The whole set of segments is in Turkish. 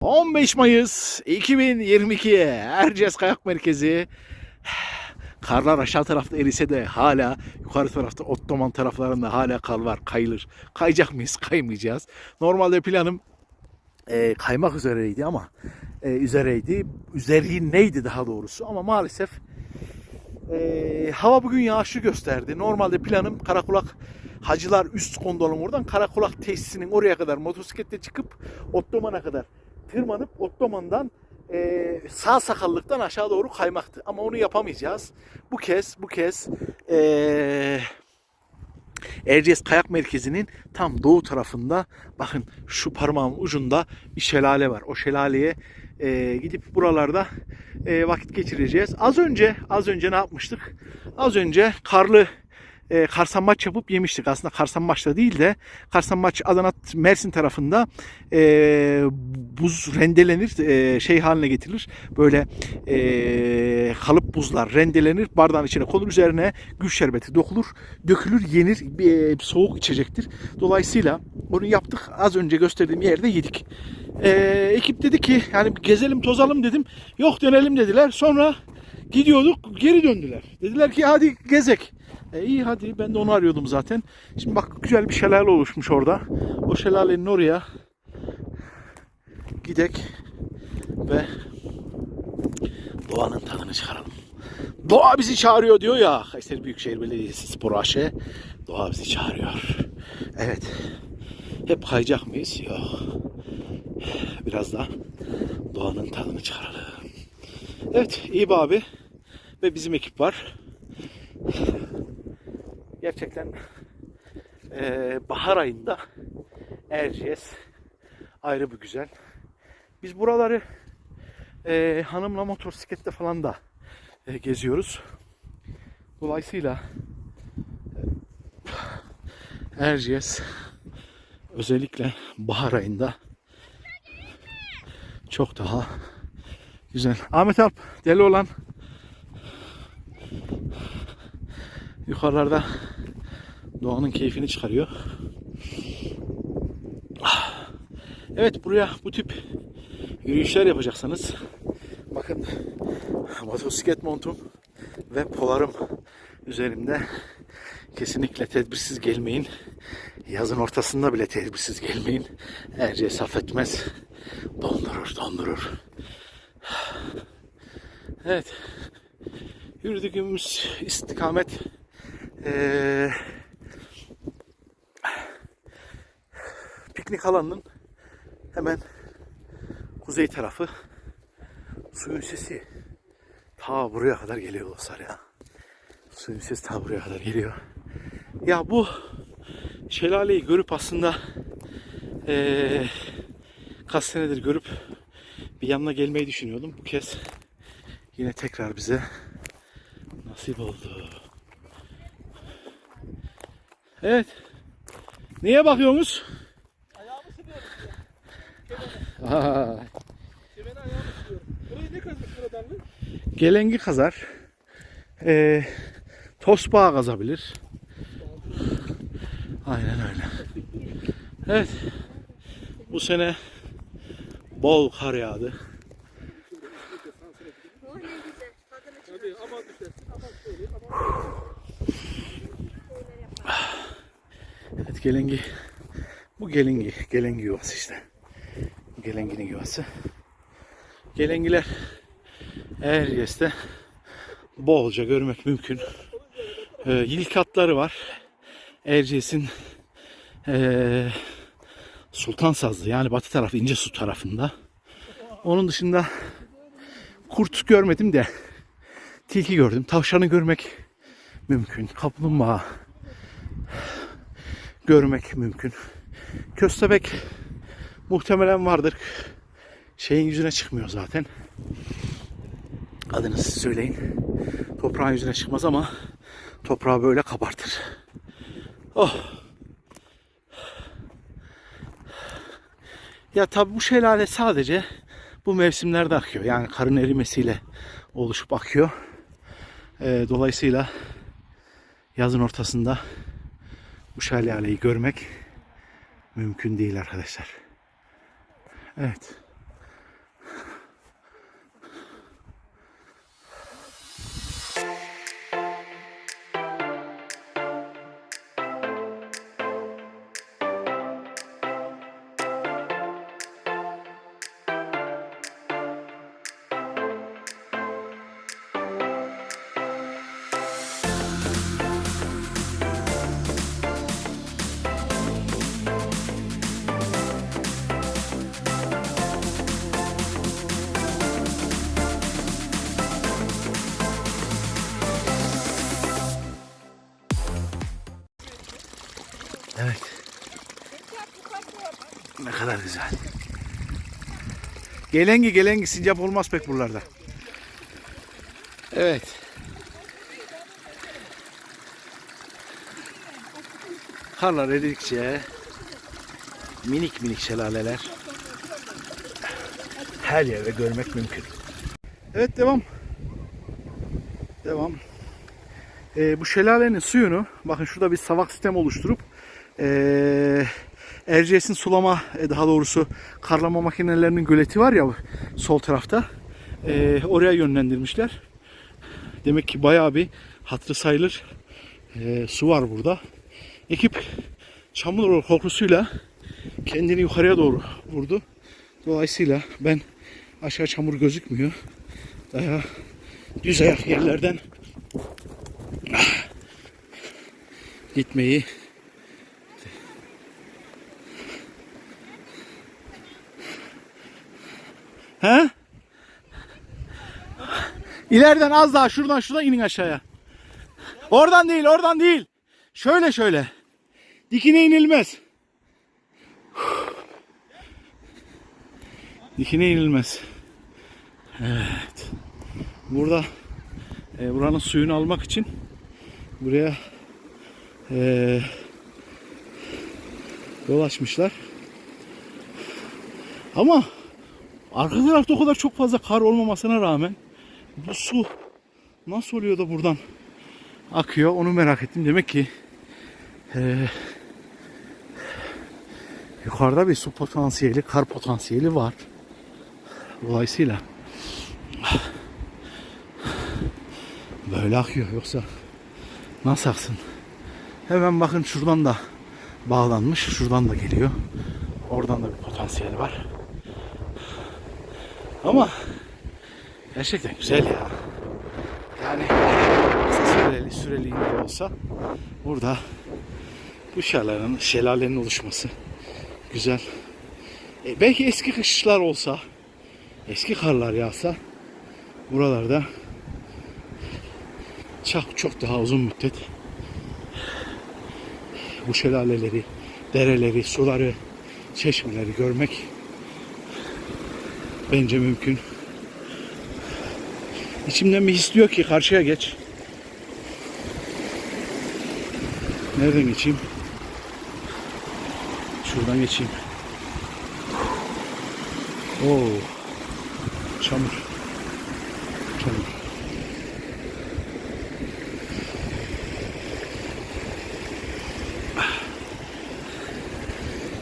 15 Mayıs 2022 Erciyes Kayak Merkezi. Karlar aşağı tarafta erise de hala yukarı tarafta Ottoman taraflarında hala kar var. Kayılır. Kayacak mıyız? Kaymayacağız. Normalde planım e, kaymak üzereydi ama e, üzereydi. Üzeri neydi daha doğrusu ama maalesef e, hava bugün yağışlı gösterdi. Normalde planım Karakulak Hacılar üst kondolum oradan Karakulak tesisinin oraya kadar motosiklette çıkıp Ottoman'a kadar tırmanıp Ottoman'dan e, sağ sakallıktan aşağı doğru kaymaktı. Ama onu yapamayacağız. Bu kez bu kez e, Erciyes Kayak Merkezi'nin tam doğu tarafında bakın şu parmağın ucunda bir şelale var. O şelaleye e, gidip buralarda e, vakit geçireceğiz. Az önce az önce ne yapmıştık? Az önce karlı e, karsambaç yapıp yemiştik. Aslında karsambaçta değil de karsambaç Adana Mersin tarafında e, buz rendelenir, e, şey haline getirilir. Böyle e, kalıp buzlar rendelenir, bardağın içine konur, üzerine gül şerbeti dokulur, dökülür, yenir. E, soğuk içecektir. Dolayısıyla onu yaptık. Az önce gösterdiğim yerde yedik. E, ekip dedi ki yani gezelim tozalım dedim. Yok dönelim dediler. Sonra gidiyorduk geri döndüler. Dediler ki hadi gezek. E iyi hadi ben de onu arıyordum zaten. Şimdi bak güzel bir şelale oluşmuş orada. O şelalenin oraya gidek ve doğanın tadını çıkaralım. Doğa bizi çağırıyor diyor ya Kayseri Büyükşehir Belediyesi Spor AŞ. Doğa bizi çağırıyor. Evet. Hep kayacak mıyız? Yok. Biraz da doğanın tadını çıkaralım. Evet İyi abi ve bizim ekip var. Gerçekten eee, bahar ayında Erciyes ayrı bir güzel. Biz buraları eee, hanımla motosiklette falan da eee, geziyoruz. Dolayısıyla eee, Erciyes özellikle bahar ayında çok daha güzel. Ahmet Alp deli olan yukarılarda doğanın keyfini çıkarıyor. Evet buraya bu tip yürüyüşler yapacaksanız bakın motosiklet montum ve polarım üzerimde kesinlikle tedbirsiz gelmeyin. Yazın ortasında bile tedbirsiz gelmeyin. Erciyes affetmez. Dondurur, dondurur. Evet. Yürüdüğümüz istikamet eee, piknik alanının hemen kuzey tarafı suyun sesi ta buraya kadar geliyor dostlar ya. Suyun sesi ta buraya kadar geliyor. Ya bu şelaleyi görüp aslında eee kaç senedir görüp bir yanına gelmeyi düşünüyordum. Bu kez yine tekrar bize nasip oldu. Evet. Neye bakıyorsunuz? Ayağımı size. Aa, Kemene ayağımı sıkıyorum. Burayı ne kazmış buradan mı? gelengi kazar. Ee, tosbağa kazabilir. Aynen öyle. Evet. Bu sene bol kar yağdı. O ne güzel. Tadını çıkar. Tabii aman düşersin. Aman söyleyeyim. Aman Evet gelengi. Bu gelengi. Gelengi yuvası işte. Gelenginin yuvası. Gelengiler Erciyes'te bolca görmek mümkün. Ee, yilk atları var. Erciyes'in ee, Sultan Sazlı yani batı tarafı ince su tarafında. Onun dışında kurt görmedim de tilki gördüm. Tavşanı görmek mümkün. Kaplumbağa görmek mümkün. Köstebek muhtemelen vardır. Şeyin yüzüne çıkmıyor zaten. Adını söyleyin. Toprağın yüzüne çıkmaz ama toprağı böyle kabartır. Oh. Ya tabi bu şelale sadece bu mevsimlerde akıyor. Yani karın erimesiyle oluşup akıyor. Ee, dolayısıyla yazın ortasında bu şelaleyi görmek mümkün değil arkadaşlar. Evet. Güzel. Gelengi gelengi sincap olmaz pek buralarda. Evet. Karlar eridikçe minik minik şelaleler her yerde görmek mümkün. Evet devam. Devam. Ee, bu şelalenin suyunu bakın şurada bir savak sistem oluşturup ee, Erciyes'in sulama e, daha doğrusu karlama makinelerinin göleti var ya sol tarafta ee, oraya yönlendirmişler. Demek ki bayağı bir hatırı sayılır ee, su var burada. Ekip çamur korkusuyla kendini yukarıya doğru vurdu. Dolayısıyla ben aşağı çamur gözükmüyor. Daha düz ayak yerlerden gitmeyi İleriden az daha şuradan şuradan inin aşağıya. Oradan değil, oradan değil. Şöyle şöyle. Dikine inilmez. Dikine inilmez. Evet. Burada e, buranın suyunu almak için buraya e, yol. Ama arka tarafta o kadar çok fazla kar olmamasına rağmen bu su nasıl oluyor da buradan akıyor onu merak ettim. Demek ki e, yukarıda bir su potansiyeli, kar potansiyeli var. Dolayısıyla böyle akıyor yoksa nasıl aksın? Hemen bakın şuradan da bağlanmış. Şuradan da geliyor. Oradan da bir potansiyel var. Ama gerçekten güzel ya. Yani kısa süreli süreliğinde olsa burada bu şelalenin, şelalenin oluşması güzel. E, belki eski kışlar olsa eski karlar yağsa buralarda çok çok daha uzun müddet bu şelaleleri, dereleri, suları, çeşmeleri görmek bence mümkün. İçimden bir his diyor ki karşıya geç. Nereden geçeyim? Şuradan geçeyim. Oo. Çamur. Çamur.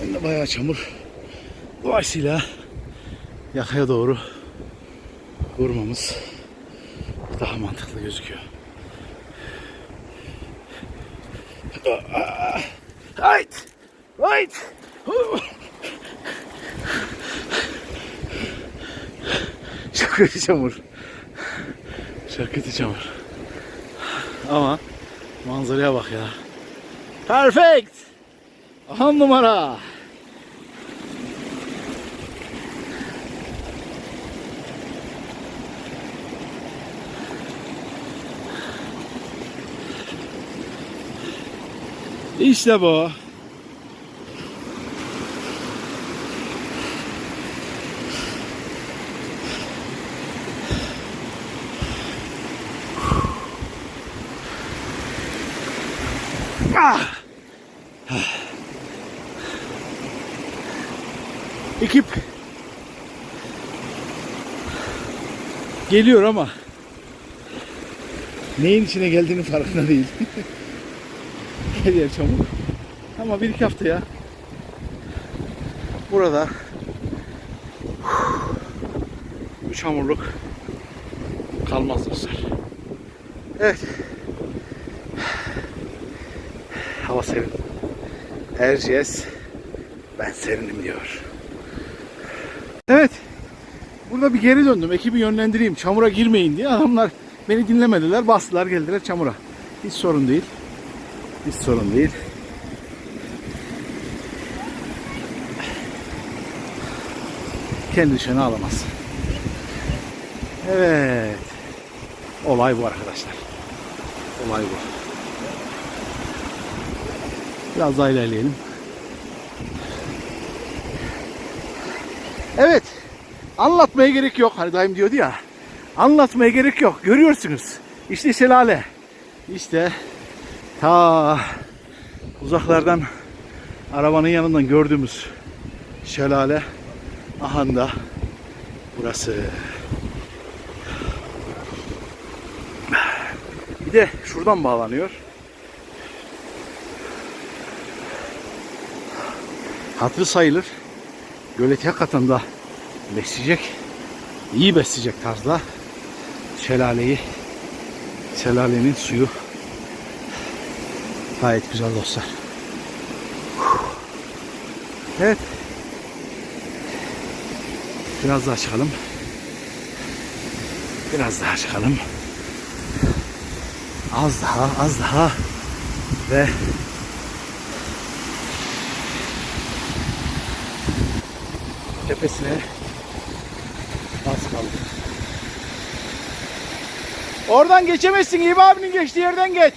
Hem de bayağı çamur. Dolayısıyla yakaya doğru vurmamız mantıklı gözüküyor. Hayt! Hayt! Çok kötü çamur. Çok kötü çamur. Ama manzaraya bak ya. Perfect! On numara. İşte bu. Ah! Ekip geliyor ama neyin içine geldiğini farkında değil. Her yer çamur. Ama bir iki haftaya burada bu çamurluk kalmaz dostlar. Evet. Hava serin. Erciyes ben serinim diyor. Evet. Burada bir geri döndüm. Ekibi yönlendireyim. Çamura girmeyin diye. Adamlar beni dinlemediler. Bastılar geldiler çamura. Hiç sorun değil. Hiç sorun değil. Kendi düşeni alamaz. Evet. Olay bu arkadaşlar. Olay bu. Biraz daha ilerleyelim. Evet. Anlatmaya gerek yok. Hani daim diyordu ya. Anlatmaya gerek yok. Görüyorsunuz. İşte şelale. İşte ta uzaklardan arabanın yanından gördüğümüz şelale ahanda burası. Bir de şuradan bağlanıyor. Hatırı sayılır. Göleti hakikaten da besleyecek. iyi besleyecek tarzda şelaleyi şelalenin suyu gayet güzel dostlar. Evet. Biraz daha çıkalım. Biraz daha çıkalım. Az daha, az daha ve tepesine az. Oradan geçemezsin. İyi abinin geçtiği yerden geç.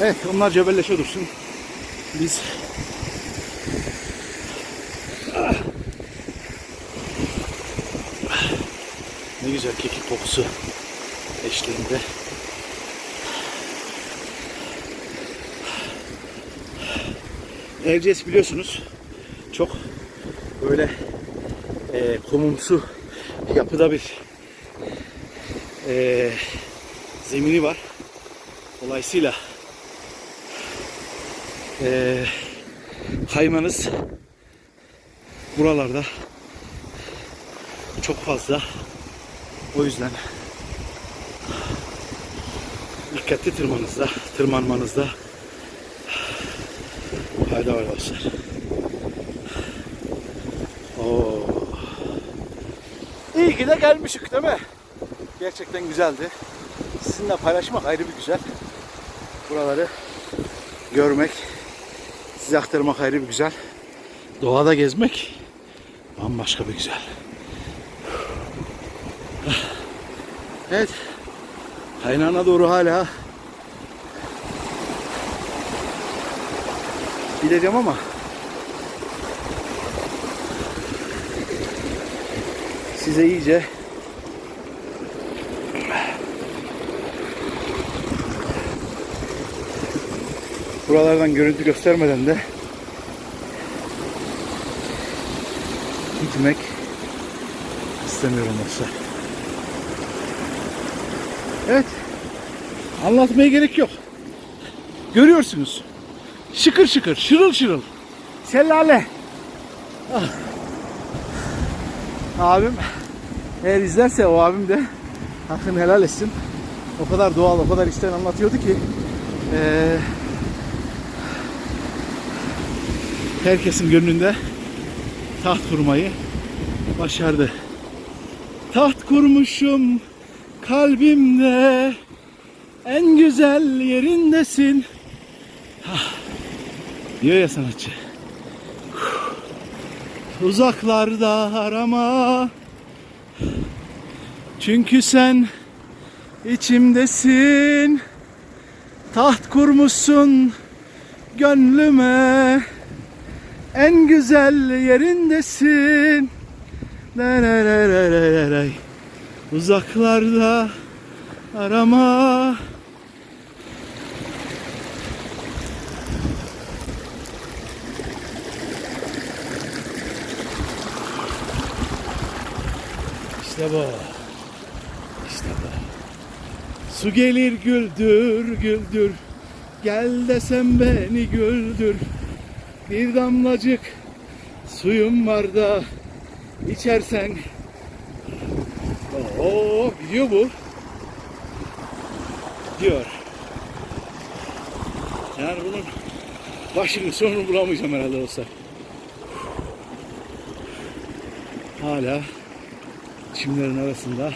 Evet onlar cebelleşe dursun. Biz ne güzel kekik kokusu eşliğinde Erciyes biliyorsunuz çok böyle e, kumumsu yapıda bir e, zemini var. Dolayısıyla e, kaymanız buralarda çok fazla. O yüzden dikkatli tırmanızda, tırmanmanızda fayda var dostlar. Oo. İyi ki de gelmişik değil mi? Gerçekten güzeldi. Sizinle paylaşmak ayrı bir güzel. Buraları görmek, size aktarmak ayrı bir güzel. Doğada gezmek bambaşka bir güzel. Evet. Kaynağına doğru hala gideceğim ama size iyice buralardan görüntü göstermeden de gitmek istemiyorum dostlar. Evet. Anlatmaya gerek yok. Görüyorsunuz. Şıkır şıkır, şırıl şırıl. Şelale. Ah. Abim eğer izlerse o abim de hakkını helal etsin. O kadar doğal, o kadar içten anlatıyordu ki eee, herkesin gönlünde taht kurmayı başardı. Taht kurmuşum kalbimde en güzel yerindesin. Ah, diyor ya sanatçı. Uzaklarda arama. Çünkü sen içimdesin. Taht kurmuşsun gönlüme. En güzel yerindesin. La la la la la la la. Uzaklarda arama. İşte bu. İşte bu. Su gelir güldür güldür. Gel desem beni güldür. Bir damlacık suyum var da içersen. Oo gidiyor bu. Gidiyor. Yani bunun başını sonunu bulamayacağım herhalde olsa. Hala çimlerin arasında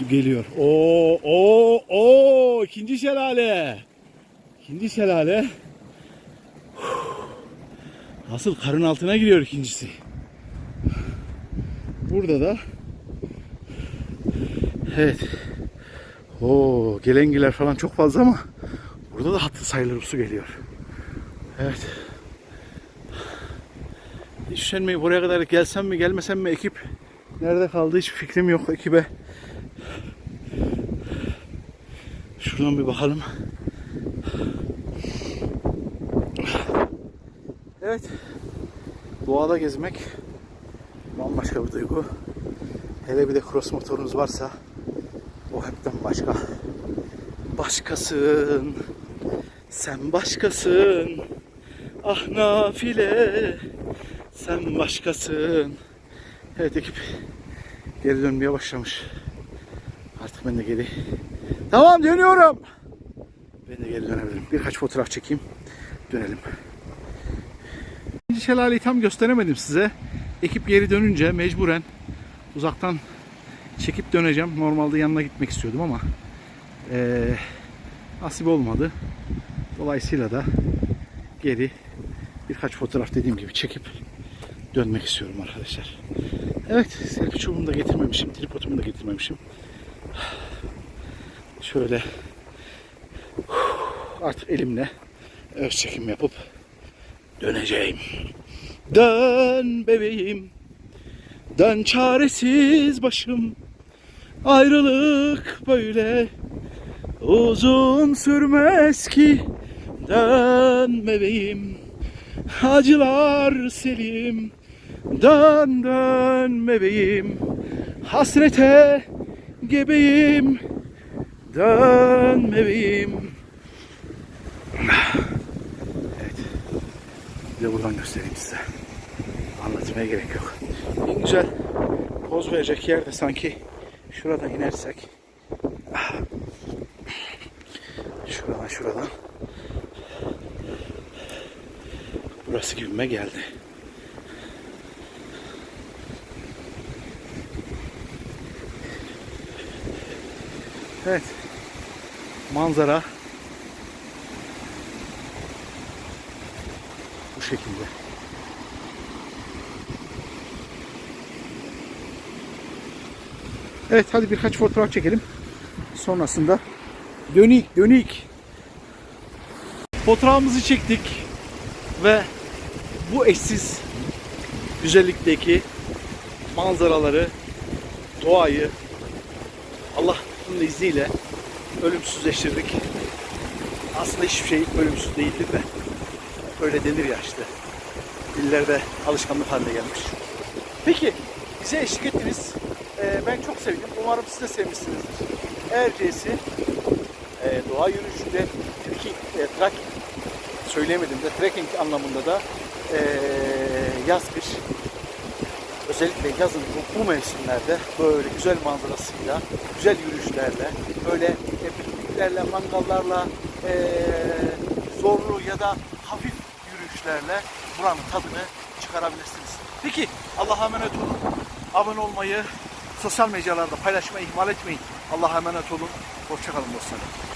su geliyor. Oo, oo, oo, ikinci şelale. İkinci şelale. Asıl karın altına giriyor ikincisi. Burada da Evet. Oo, gelengiler falan çok fazla ama burada da hatlı sayılır su geliyor. Evet. Hiç üşenmeyi buraya kadar gelsem mi gelmesem mi ekip nerede kaldı hiç fikrim yok ekibe. Şuradan bir bakalım. Evet. Doğada gezmek bambaşka bir duygu. Hele bir de cross motorunuz varsa o hepten başka. Başkasın. Sen başkasın. Ah nafile. Sen başkasın. Evet ekip geri dönmeye başlamış. Artık ben de geri. Tamam dönüyorum. Ben de geri dönebilirim. Birkaç fotoğraf çekeyim. Dönelim. İkinci şelaleyi tam gösteremedim size. Ekip geri dönünce mecburen uzaktan çekip döneceğim. Normalde yanına gitmek istiyordum ama eee nasip olmadı. Dolayısıyla da geri birkaç fotoğraf dediğim gibi çekip dönmek istiyorum arkadaşlar. Evet, selfie çubuğumu da getirmemişim, tripodumu da getirmemişim. Şöyle artık elimle öz çekim yapıp döneceğim. Dön bebeğim, dön çaresiz başım. Ayrılık böyle uzun sürmez ki. Dön bebeğim, acılar selim. Dön dön bebeğim, hasrete gebeyim. Dön bebeğim. Evet. Bir de buradan göstereyim size. Anlatmaya gerek yok. En güzel poz verecek yer de sanki şuradan inersek. Şuradan şuradan. Burası gibime geldi. Evet. Manzara bu şekilde. Evet hadi birkaç fotoğraf çekelim. Sonrasında dönük dönük. Fotoğrafımızı çektik ve bu eşsiz güzellikteki manzaraları, doğayı Allah'ın izniyle ölümsüzleştirdik. Aslında hiçbir şey ölümsüz değildir de öyle denir ya işte. Dillerde alışkanlık haline gelmiş. Peki bize eşlik ettiniz. Ee, ben çok sevdim. Umarım siz de sevmişsinizdir. Erciyes'i e, doğa yürüyüşünde trekking, e, trekking söyleyemedim de trekking anlamında da e, yaz kış özellikle yazın bu, bu mevsimlerde böyle güzel manzarasıyla, güzel yürüyüşlerle, böyle pikniklerle, mangallarla, e, zorlu ya da hafif yürüyüşlerle buranın tadını çıkarabilirsiniz. Peki Allah'a emanet olun. Abone olmayı, sosyal mecralarda paylaşmayı ihmal etmeyin. Allah'a emanet olun. Hoşçakalın dostlarım.